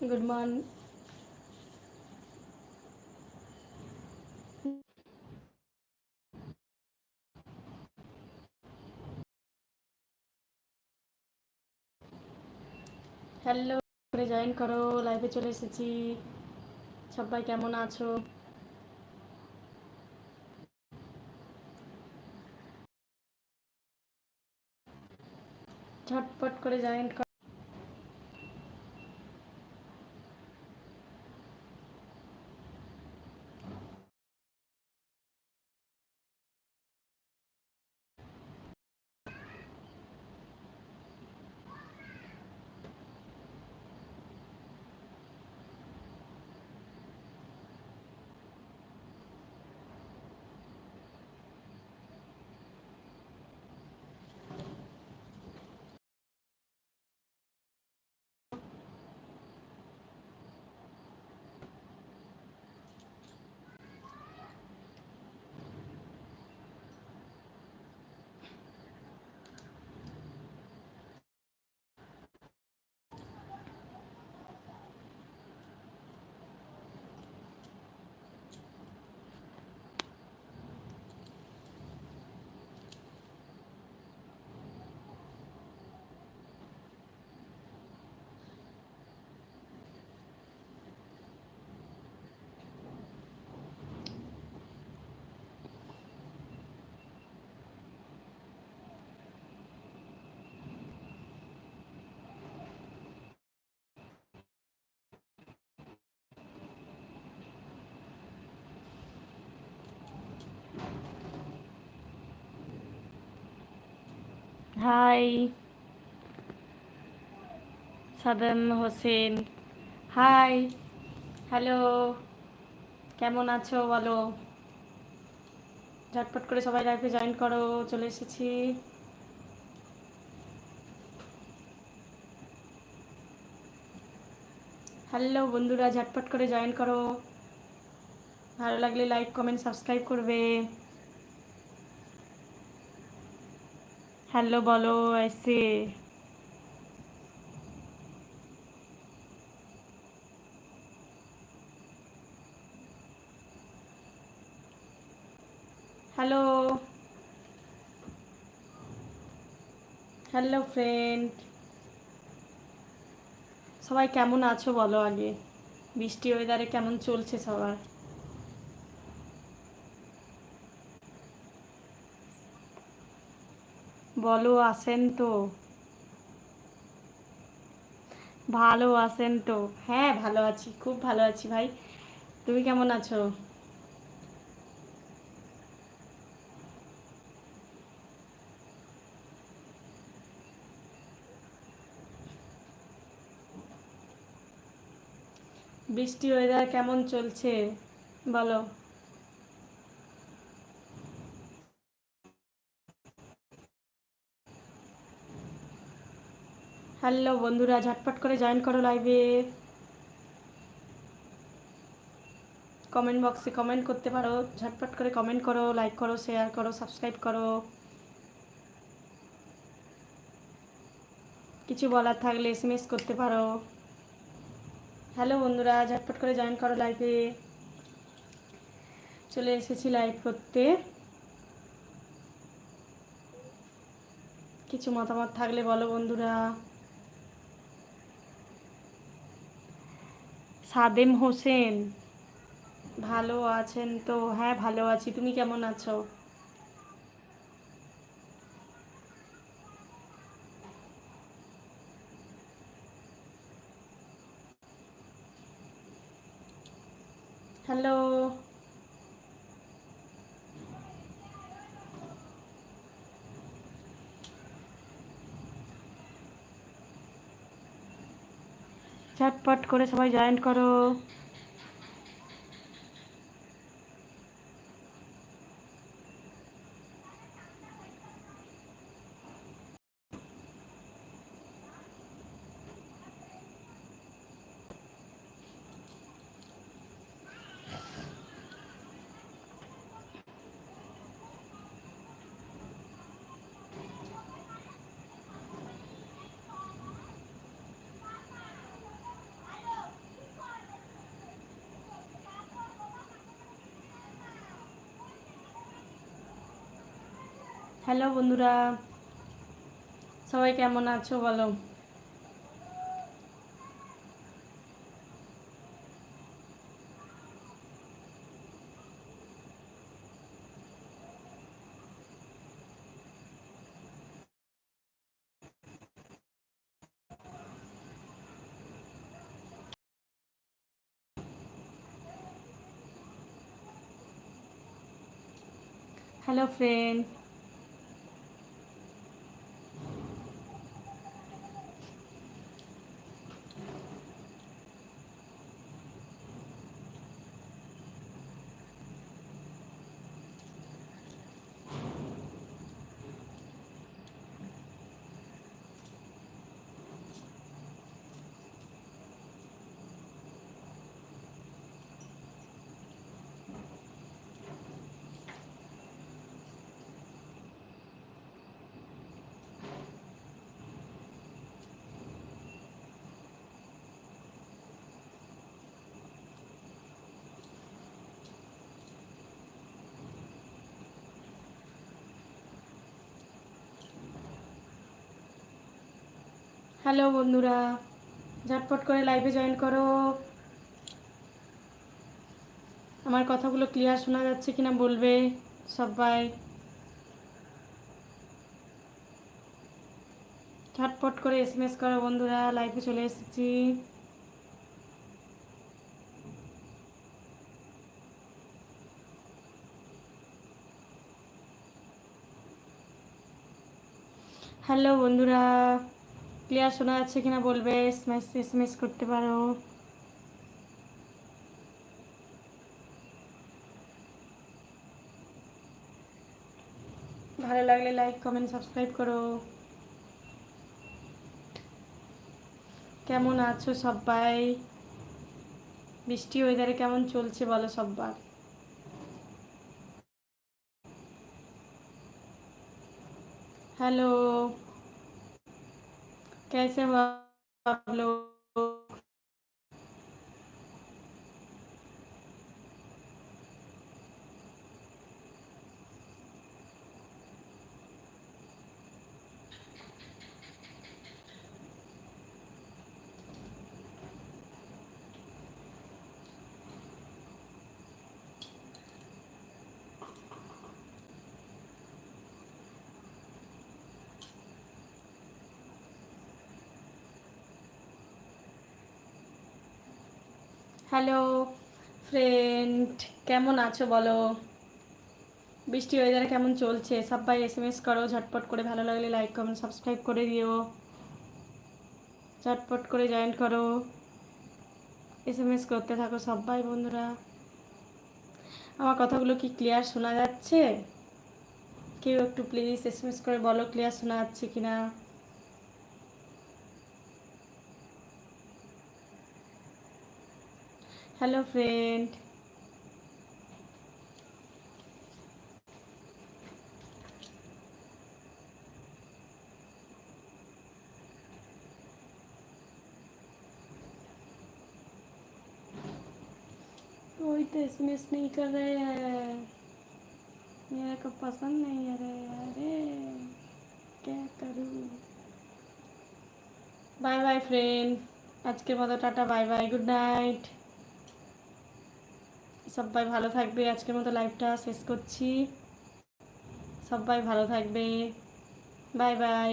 Good morning hello করে join করো লাইভে চলে এসেছি। সবাই কেমন আছো? ঝটপট করে জয়েন করো। Hi. Saddam Hossain. Hi. Hello. কেমন আছো বলো? ঝটপট করে সবাই লাইফে জয়েন করো, চলে এসেছি। হ্যালো বন্ধুরা, ঝটপট করে জয়েন করো। ভালো লাগলে লাইক কমেন্ট সাবস্ক্রাইব করবে। হ্যালো বলো, এসে। হ্যালো। হ্যালো ফ্রেন্ড সবাই কেমন আছো বলো আগে? বৃষ্টি ওয়েদারে কেমন চলছে সবার? বলো আসেন তো। ভালো আছেন তো। হ্যাঁ ভালো আছি, খুব ভালো আছি ভাই। তুমি কেমন আছো? বৃষ্টি ওয়েদার কেমন চলছে? বলো। হ্যালো বন্ধুরা, ঝটপট করে জয়েন করো লাইভে কমেন্ট বক্সে কমেন্ট করতে পারো, ঝটপট করে কমেন্ট করো লাইক করো শেয়ার করো সাবস্ক্রাইব করো। কিছু বলার থাকলে এসএমএস করতে পারো। হ্যালো বন্ধুরা, ঝটপট করে জয়েন করো লাইভে চলে এসেছি লাইভ করতে। কিছু মতামত থাকলে বলো বন্ধুরা। সাদেম হোসেন। ভালো আছেন তো? হ্যাঁ ভালো আছি। তুমি কেমন আছো? হ্যালো। ঝটপট করে সবাই জয়েন করো। হ্যালো বন্ধুরা সবাই কেমন আছো বলো? হ্যালো ফ্রেন্ড হ্যালো বন্ধুরা, ঝটপট করে লাইভে জয়েন করো। আমার কথাগুলো ক্লিয়ার শোনা যাচ্ছে কিনা বলবে সবাই। ঝটপট করে এসএমএস করো বন্ধুরা লাইভে চলে এসেছি। হ্যালো বন্ধুরা। ক্লিয়ার শোনা যাচ্ছে কিনা বলবে? এসএমএস এসএমএস করতে পারো। ভালো লাগলে লাইক কমেন্ট সাবস্ক্রাইব করো। কেমন আছো সবাই বৃষ্টি ওয়েদারে কেমন চলছে বলো সব্বার? हेलो कैसे हो आप लोग হ্যালো ফ্রেন্ড কেমন আছো বলো? বৃষ্টি ওয়েদারে কেমন চলছে? সবাই এস এম এস করো, ঝটপট করে ভালো লাগলে লাইক কমেন্ট সাবস্ক্রাইব করে দিও। ঝটপট করে জয়েন করো। এস এম এস করতে থাকো সবাই বন্ধুরা। আমার কথাগুলো কি ক্লিয়ার শোনা যাচ্ছে? কেউ একটু প্লিজ এস এম এস করে বলো ক্লিয়ার শোনা যাচ্ছে কিনা? হ্যালো ফ্রেন্ড कोई तो एसएमएस नहीं कर रहे हैं मेरे को पसंद नहीं आ रहे अरे क्या करूँ বাই বাই ফ্রেন্ড আজকের মতো tata bye bye good night সবাই ভালো থাকবে। আজকের মতো লাইভটা শেষ করছি। সবাই ভালো থাকবে। Bye bye